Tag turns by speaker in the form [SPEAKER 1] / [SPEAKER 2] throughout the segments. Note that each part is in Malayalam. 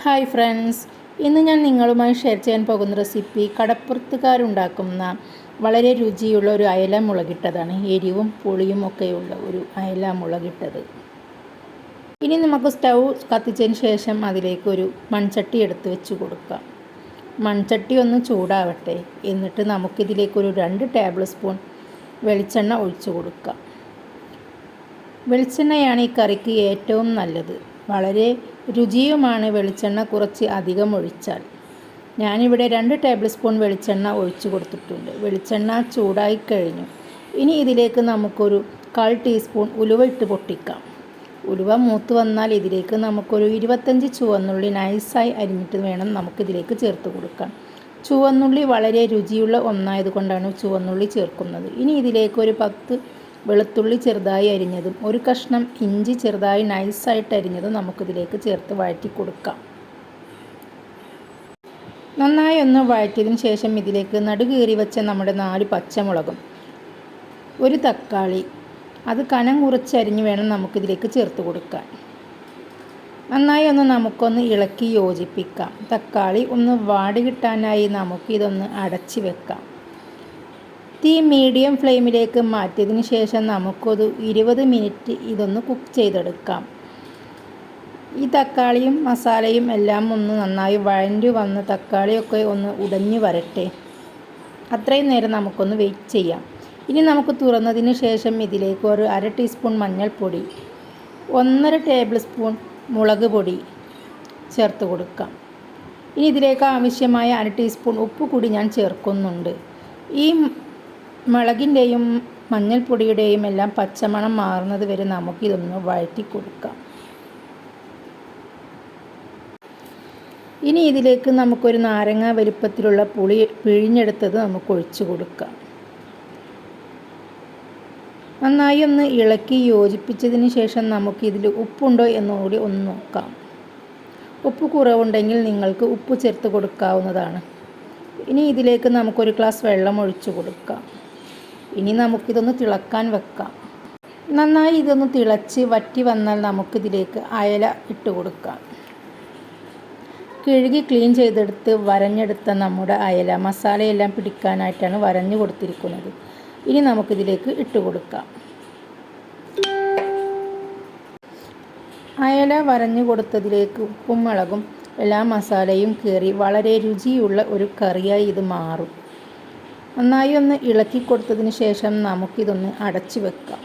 [SPEAKER 1] Hi friends. ഇന്ന് ഞാൻ നിങ്ങളുമായി ഷെയർ ചെയ്യാൻ പോകുന്ന റെസിപ്പി കടപ്പുറത്തുകാരുണ്ടാക്കുന്ന വളരെ രുചിയുള്ള ഒരു അയല മുളകിട്ടതാണ്. എരിവും പുളിയും ഒക്കെയുള്ള ഒരു അയല മുളകിട്ടത്. ഇനി നമുക്ക് സ്റ്റൗ കത്തിച്ചതിന് ശേഷം അതിലേക്ക് ഒരു മൺചട്ടി എടുത്ത് വെച്ച് കൊടുക്കാം. മൺചട്ടി ഒന്ന് ചൂടാവട്ടെ. എന്നിട്ട് നമുക്കിതിലേക്കൊരു രണ്ട് ടേബിൾ സ്പൂൺ വെളിച്ചെണ്ണ ഒഴിച്ചു കൊടുക്കാം. വെളിച്ചെണ്ണയാണ് ഈ കറിക്ക് ഏറ്റവും നല്ലത്. വളരെ രുചിയുമാണ് വെളിച്ചെണ്ണ കുറച്ച് അധികം ഒഴിച്ചാൽ. ഞാനിവിടെ രണ്ട് ടേബിൾ സ്പൂൺ വെളിച്ചെണ്ണ ഒഴിച്ചു കൊടുത്തിട്ടുണ്ട്. വെളിച്ചെണ്ണ ചൂടായി കഴിഞ്ഞു. ഇനി ഇതിലേക്ക് നമുക്കൊരു കാൽ ടീസ്പൂൺ ഉലുവ ഇട്ട് പൊട്ടിക്കാം. ഉലുവ മൂത്ത് വന്നാൽ ഇതിലേക്ക് നമുക്കൊരു ഇരുപത്തഞ്ച് ചുവന്നുള്ളി നൈസായി അരിഞ്ഞിട്ട് വേണം നമുക്കിതിലേക്ക് ചേർത്ത് കൊടുക്കാൻ. ചുവന്നുള്ളി വളരെ രുചിയുള്ള ഒന്നായതുകൊണ്ടാണ് ചുവന്നുള്ളി ചേർക്കുന്നത്. ഇനി ഇതിലേക്ക് ഒരു പത്ത് വെളുത്തുള്ളി ചെറുതായി അരിഞ്ഞതും ഒരു കഷ്ണം ഇഞ്ചി ചെറുതായി നൈസായിട്ട് അരിഞ്ഞതും നമുക്കിതിലേക്ക് ചേർത്ത് വഴറ്റി കൊടുക്കാം. നന്നായി ഒന്ന് വഴറ്റിയതിന് ശേഷം ഇതിലേക്ക് നടുകീറി വെച്ച നമ്മുടെ നാല് പച്ചമുളകും ഒരു തക്കാളി അത് കനം കുറച്ചരിഞ്ഞ് വേണം നമുക്കിതിലേക്ക് ചേർത്ത് കൊടുക്കാൻ. നന്നായി ഒന്ന് നമുക്കൊന്ന് ഇളക്കി യോജിപ്പിക്കാം. തക്കാളി ഒന്ന് വാടി കിട്ടാനായി നമുക്കിതൊന്ന് അടച്ചു വെക്കാം. തീ മീഡിയം ഫ്ലെയിമിലേക്ക് മാറ്റിയതിന് ശേഷം നമുക്കൊരു ഇരുപത് മിനിറ്റ് ഇതൊന്ന് കുക്ക് ചെയ്തെടുക്കാം. ഈ തക്കാളിയും മസാലയും എല്ലാം ഒന്ന് നന്നായി വഴഞ്ഞു വന്ന് തക്കാളിയൊക്കെ ഒന്ന് ഉടഞ്ഞു വരട്ടെ. അത്രയും നേരം നമുക്കൊന്ന് വെയിറ്റ് ചെയ്യാം. ഇനി നമുക്ക് തുറന്നതിന് ശേഷം ഇതിലേക്ക് ഒരു അര ടീസ്പൂൺ മഞ്ഞൾപ്പൊടി ഒന്നര ടേബിൾ സ്പൂൺ മുളക് പൊടി ചേർത്ത് കൊടുക്കാം. ഇനി ഇതിലേക്ക് ആവശ്യമായ അര ടീസ്പൂൺ ഉപ്പ് കൂടി ഞാൻ ചേർക്കുന്നുണ്ട്. ഈ മുളകിന്റെയും മഞ്ഞൾപ്പൊടിയുടെയും എല്ലാം പച്ചമണം മാറുന്നത് വരെ നമുക്കിതൊന്ന് വഴറ്റി കൊടുക്കാം ഇനി ഇതിലേക്ക് നമുക്കൊരു നാരങ്ങ വലിപ്പത്തിലുള്ള പുളി പിഴിഞ്ഞെടുത്തത് നമുക്ക് ഒഴിച്ചു കൊടുക്കാം. നന്നായി ഒന്ന് ഇളക്കി യോജിപ്പിച്ചതിന് ശേഷം നമുക്കിതിൽ ഉപ്പുണ്ടോ എന്നുകൂടി ഒന്ന് നോക്കാം. ഉപ്പ് കുറവുണ്ടെങ്കിൽ നിങ്ങൾക്ക് ഉപ്പ് ചേർത്ത് കൊടുക്കാവുന്നതാണ്. ഇനി ഇതിലേക്ക് നമുക്കൊരു ഗ്ലാസ് വെള്ളം ഒഴിച്ചു കൊടുക്കാം. ഇനി നമുക്കിതൊന്ന് തിളക്കാൻ വെക്കാം. നന്നായി ഇതൊന്ന് തിളച്ച് വറ്റി വന്നാൽ നമുക്കിതിലേക്ക് അയല ഇട്ട് കൊടുക്കാം. കഴുകി ക്ലീൻ ചെയ്തെടുത്ത് വരഞ്ഞെടുത്ത നമ്മുടെ അയല മസാലയെല്ലാം പിടിക്കാനായിട്ടാണ് വരഞ്ഞു കൊടുത്തിരിക്കുന്നത്. ഇനി നമുക്കിതിലേക്ക് ഇട്ട് കൊടുക്കാം. അയല വരഞ്ഞു കൊടുത്തതിലേക്ക് ഉപ്പും മുളകും എല്ലാ മസാലയും കയറി വളരെ രുചിയുള്ള ഒരു കറിയായി ഇത് മാറും. നന്നായി ഒന്ന് ഇളക്കി കൊടുത്തതിന് ശേഷം നമുക്കിതൊന്ന് അടച്ചു വെക്കാം.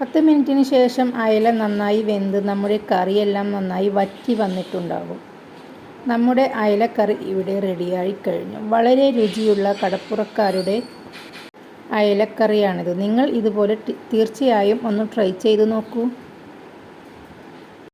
[SPEAKER 1] പത്ത് മിനിറ്റിന് ശേഷം അയല നന്നായി വെന്ത് നമ്മുടെ കറിയെല്ലാം നന്നായി വറ്റി വന്നിട്ടുണ്ടാകും. നമ്മുടെ അയലക്കറി ഇവിടെ റെഡിയായി കഴിഞ്ഞു. വളരെ രുചിയുള്ള കടപ്പുറക്കാരുടെ അയലക്കറിയാണിത്. നിങ്ങൾ ഇതുപോലെ തീർച്ചയായും ഒന്ന് ട്രൈ ചെയ്ത് നോക്കൂ.